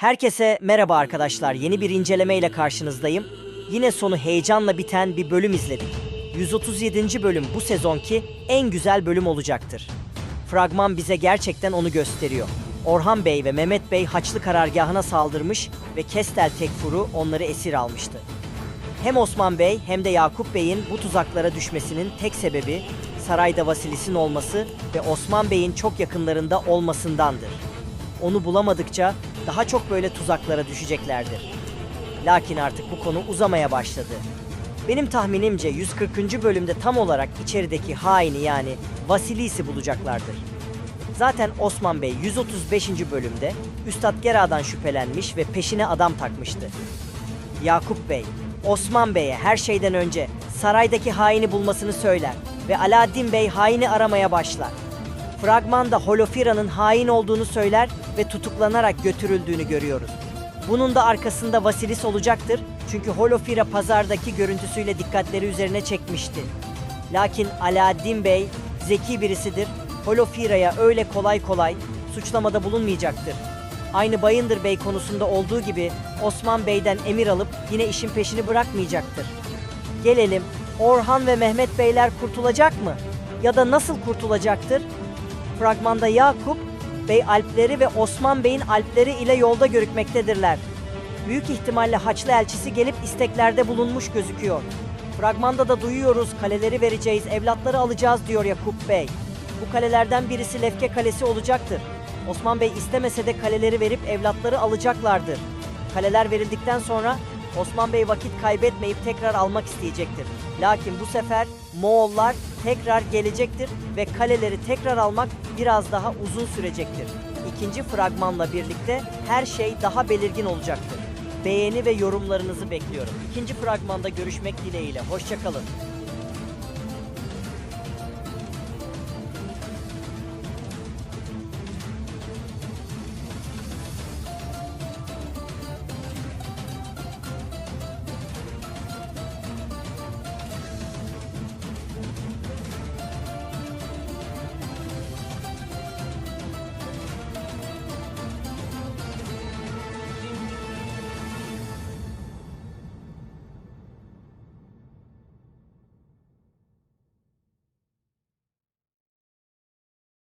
Herkese merhaba arkadaşlar. Yeni bir inceleme ile karşınızdayım. Yine sonu heyecanla biten bir bölüm izledik. 137. bölüm bu sezonki en güzel bölüm olacaktır. Fragman bize gerçekten onu gösteriyor. Orhan Bey ve Mehmet Bey Haçlı karargahına saldırmış ve Kestel Tekfur'u onları esir almıştı. Hem Osman Bey hem de Yakup Bey'in bu tuzaklara düşmesinin tek sebebi sarayda Vasilis'in olması ve Osman Bey'in çok yakınlarında olmasındandır. Onu bulamadıkça daha çok böyle tuzaklara düşeceklerdir. Lakin artık bu konu uzamaya başladı. Benim tahminimce 140. bölümde tam olarak içerideki haini yani Vasilis'i bulacaklardır. Zaten Osman Bey 135. bölümde Üstad Gera'dan şüphelenmiş ve peşine adam takmıştı. Yakup Bey, Osman Bey'e her şeyden önce saraydaki haini bulmasını söyler ve Alaaddin Bey haini aramaya başlar. Fragmanda Holofira'nın hain olduğunu söyler ve tutuklanarak götürüldüğünü görüyoruz. Bunun da arkasında Vasilis olacaktır çünkü Holofira pazardaki görüntüsüyle dikkatleri üzerine çekmişti. Lakin Alaaddin Bey zeki birisidir. Holofira'ya öyle kolay kolay suçlamada bulunmayacaktır. Aynı Bayındır Bey konusunda olduğu gibi Osman Bey'den emir alıp yine işin peşini bırakmayacaktır. Gelelim Orhan ve Mehmet Beyler kurtulacak mı? Ya da nasıl kurtulacaktır? Fragmanda Yakup, Bey Alpleri ve Osman Bey'in Alpleri ile yolda görükmektedirler. Büyük ihtimalle Haçlı elçisi gelip isteklerde bulunmuş gözüküyor. Fragmanda da duyuyoruz kaleleri vereceğiz, evlatları alacağız diyor Yakup Bey. Bu kalelerden birisi Lefke Kalesi olacaktır. Osman Bey istemese de kaleleri verip evlatları alacaklardır. Kaleler verildikten sonra Osman Bey vakit kaybetmeyip tekrar almak isteyecektir. Lakin bu sefer Moğollar tekrar gelecektir ve kaleleri tekrar almak biraz daha uzun sürecektir. İkinci fragmanla birlikte her şey daha belirgin olacaktır. Beğeni ve yorumlarınızı bekliyorum. İkinci fragmanda görüşmek dileğiyle. Hoşçakalın.